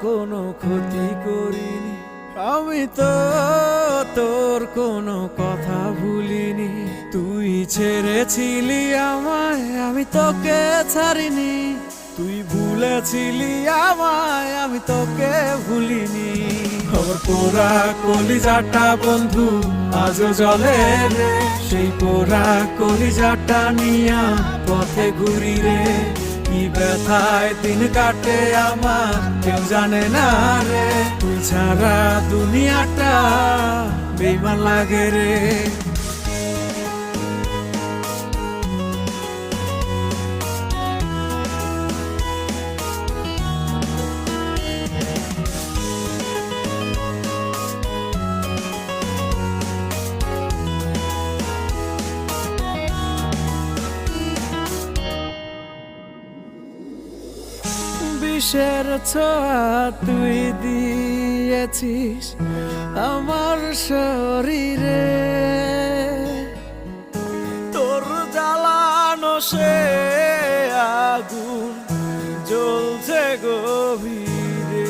ক্ষতি করিনি। আমি তো তোর কোনো কথা ভুলিনি। তুই ছেড়েছিলি আমায়, আমি তোকে ছাড়িনি। তুই ভুলেছিলি আমায়, আমি তোকে ভুলিনি। খবর পোড়া কলিজাটা বন্ধু, আজও জলে সেই পোড়া কলিজাটা নিয়া পথে ঘুরি রে। কি ব্যথায় দিন কাটে আমার? কেউ জানে না রে, তুই ছাড়া দুনিয়াটা বেমান লাগে রে। বিষের ছোঁয়া তুই দিয়েছিস আমার শরীরে? তোর জ্বালানো সে আগুন জ্বলছে গভীরে।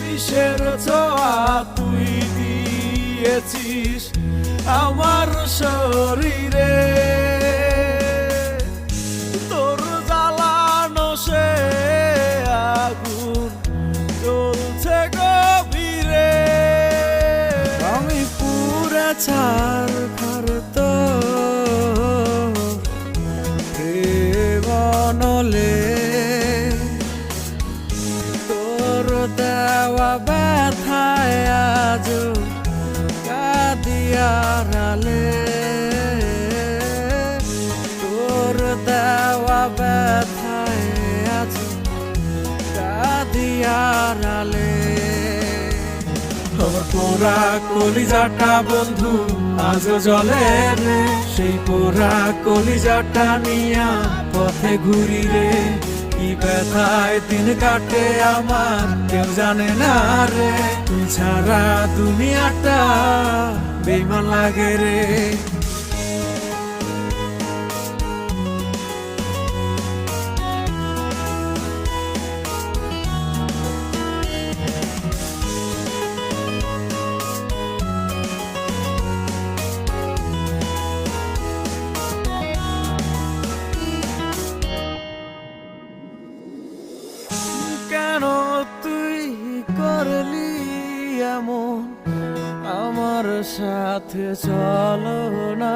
বিষের ছোঁয়া তুই দিয়েছিস আমার শরীরে? ছাড় খার তো প্রেমনলে তোর দেওয়া ব্যথায় আজ কাদিয়ারালে পোড়া কলিজাটা বন্ধু আজ জলে রে। সেই পোড়া কলিজাটা নিয়া পথে ঘুরি রে। কি ব্যথায় দিন কাটে আমার, কেউ জানে না রে। তুই ছাড়া দুনিয়াটা বেমান লাগে রে। এমন আমার সাথে চলো না।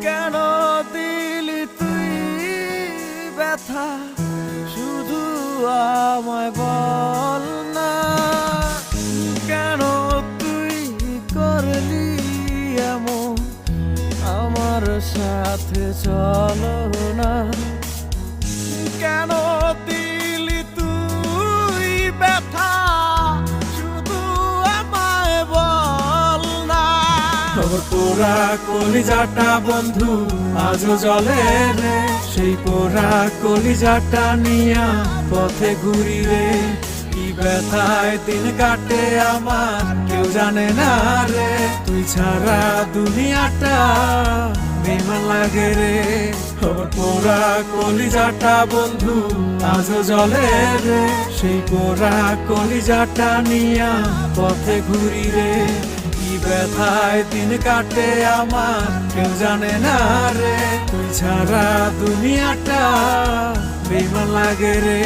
কেন দিলি তুই ব্যথা? শুধু আমায় বল না। কেন তুই করলি এমন? আমার সাথে চলো না। কেন দিলি খবর পোড়া কলিজাটা বন্ধু, আজও জলে রে সেই পোড়া কলিজাটা নিয়া পথে ঘুরি রে কি ব্যথায় দিন কাটে আমার, কেউ জানে না রে, তুই ছাড়া দুনিয়াটা বেমান লাগে রে। খবর পোড়া কলিজাটা বন্ধু, আজও জলে রে সেই পোড়া কলিজাটা নিয়া পথে ঘুরি রে ব্যথায় দিন কাটে আমার। কেউ জানে না রে তুই ছাড়া দুনিয়াটা বেমান লাগে রে।